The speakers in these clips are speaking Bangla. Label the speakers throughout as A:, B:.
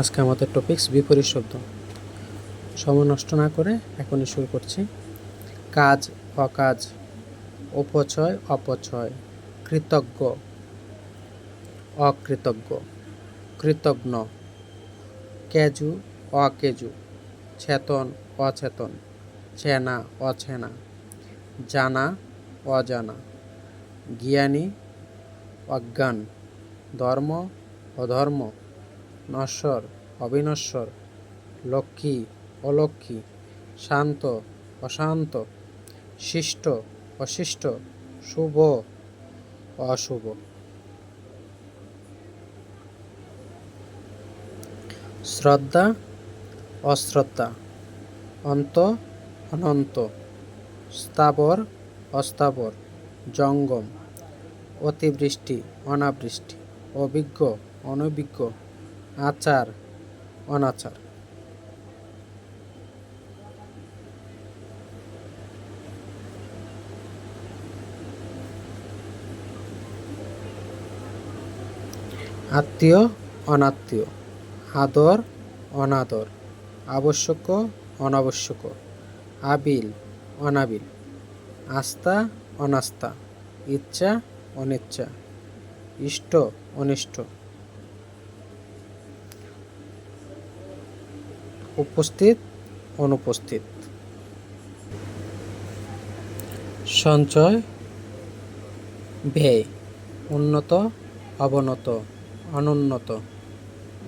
A: আজকে আমাদের টপিকস বিপরীত শব্দ। সময় নষ্ট না করে এখনই শুরু করছি। কাজ, অকাজ, অপচয় অপচয়, কৃতজ্ঞ, অকৃতজ্ঞ, কৃতজ্ঞ, কেজু, অকেজু, চেতন, অচেতন, চেনা, অচেনা, জানা, অজানা, জ্ঞানী, অজ্ঞান, ধর্ম, অধর্ম নশ্বর, অবিনশ্বর, লক্ষ্মী, অলক্ষ্মী, শান্ত, অশান্ত, শিষ্ট, অশিষ্ট, শুভ, অশুভ। শ্রদ্ধা, অশ্রদ্ধা, অন্ত, অনন্ত, স্থাবর, অস্থাবর, জঙ্গম, অতিবৃষ্টি, অনাবৃষ্টি, অভিজ্ঞ, অনভিজ্ঞ। আচার, অনাচার। আত্মীয়, অনাত্মীয়। আদর, অনাদর। আবশ্যক, অনাবশ্যক। আবিল, অনাবিল। আস্থা, অনাস্থা। ইচ্ছা, অনিচ্ছা। ইষ্ট, অনিষ্ট। উপস্থিত, অনুপস্থিত। সঞ্চয়, ব্যয়, উন্নত, অবনত, অনুন্নত,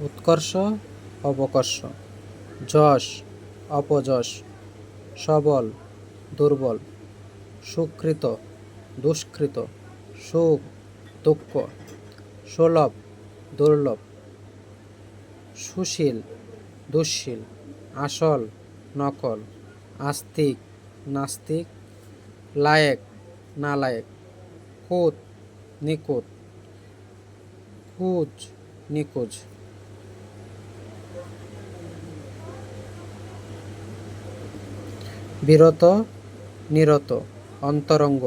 A: উৎকর্ষ, অবকর্ষ, যশ, অপযশ, সবল, দুর্বল, সুকৃত, দুষ্কৃত, সুখ, দুঃখ, সুলভ, দুর্লভ, সুশীল, দুঃশীল। আসল, নকল, আস্তিক, নাস্তিক, লায়েক, নালায়েক কুত নিকুত কুজ নিকুজ বিরত, নিরত, অন্তরঙ্গ,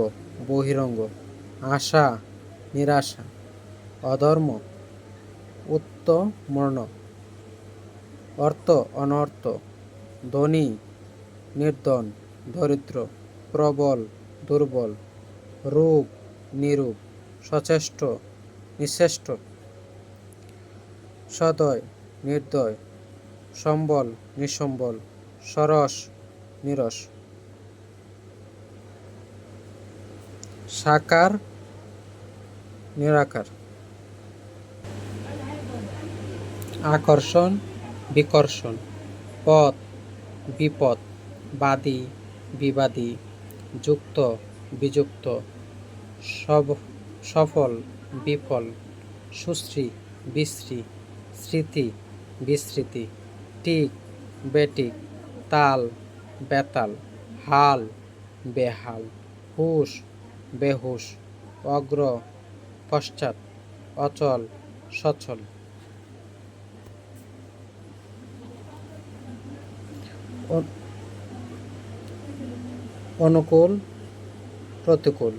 A: বহিরঙ্গ, আশা, নিরাশা, অধর্ম, উত্তমর্ণ। অর্থ, অনর্থ, ধনী, নির্ধন, দরিদ্র, প্রবল, দুর্বল, রূপ, নিরূপ, সচেষ্ট নিঃশ্রেষ্ঠ সদয়, নির্দয়, সম্বল, নিঃসম্বল, সরস, নিরস। সাকার, নিরাকার। আকর্ষণ বিকর্ষণ, পথ, বিপদ, বাদী, বিবাদী, যুক্ত, বিযুক্ত, সব, সফল, বিফল, সুশ্রী, বিশ্রী, স্মৃতি বিস্মৃতি টিক, বেটিক, তাল, বেতাল, হাল, বেহাল, হুশ, বেহুশ, অগ্র, পশ্চাৎ, অচল, সচল। অনুকূল, প্রতিকূল,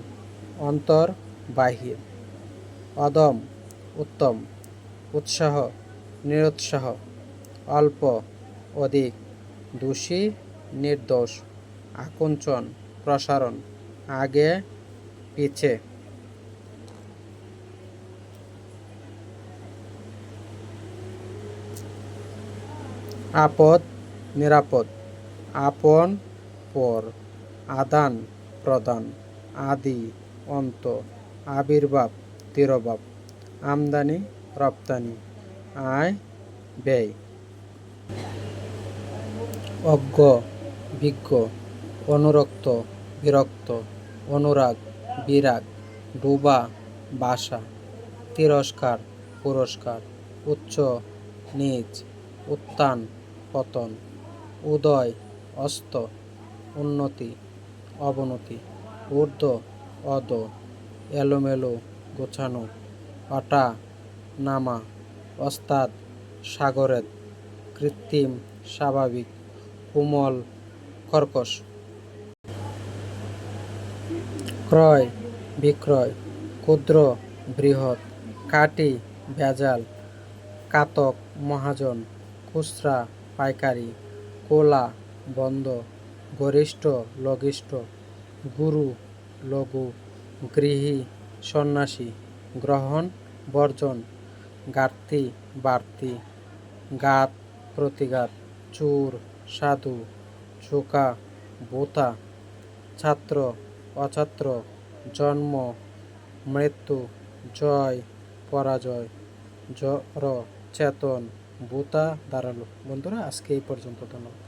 A: অন্তর, বাহির, অদম, উত্তম, উৎসাহ, নিরুৎসাহ, অল্প, অধিক, দোষী, নির্দোষ, আকুঞ্চন, প্রসারণ, আগে, পিছে। আপদ, নিরাপদ। আপন, পর, আদান, প্রদান, আদি, অন্ত, আবির্ভাব, তিরভাব, আমদানি, রপ্তানি, আয়, ব্যয়। অজ্ঞ, বিজ্ঞ, অনুরক্ত, বিরক্ত, অনুরাগ, বিরাগ, ডুবা, বাসা, তিরস্কার, পুরস্কার, উচ্চ, নিচ, উত্থান, পতন, উদয় অস্ত, উন্নতি, অবনতি, ঊর্ধ্ব অদ এলোমেলো, গোছানো, পাটা, নামা, অস্তাদ, সাগরেদ, কৃত্রিম, স্বাভাবিক, কোমল কর্কশ ক্রয়, বিক্রয়, ক্ষুদ্র, বৃহৎ, কাটি, ভেজাল, কাতক, মহাজন, খুচরা, পাইকারি, কোলা বন্ধ, গরিষ্ঠ, লঘিষ্ঠ, গুরু, লঘু, গৃহী, সন্ন্যাসী, গ্রহণ, বর্জন ঘাটতি বাড়তি গাত প্রতিঘাত চুর, সাধু, চোকা, বোতা, ছাত্র, অছাত্র, জন্ম, মৃত্যু, জয়, পরাজয় জড় চেতন, বোতা দাঁড়াল বন্ধুরা, আজকে এই পর্যন্ত ধন্যবাদ।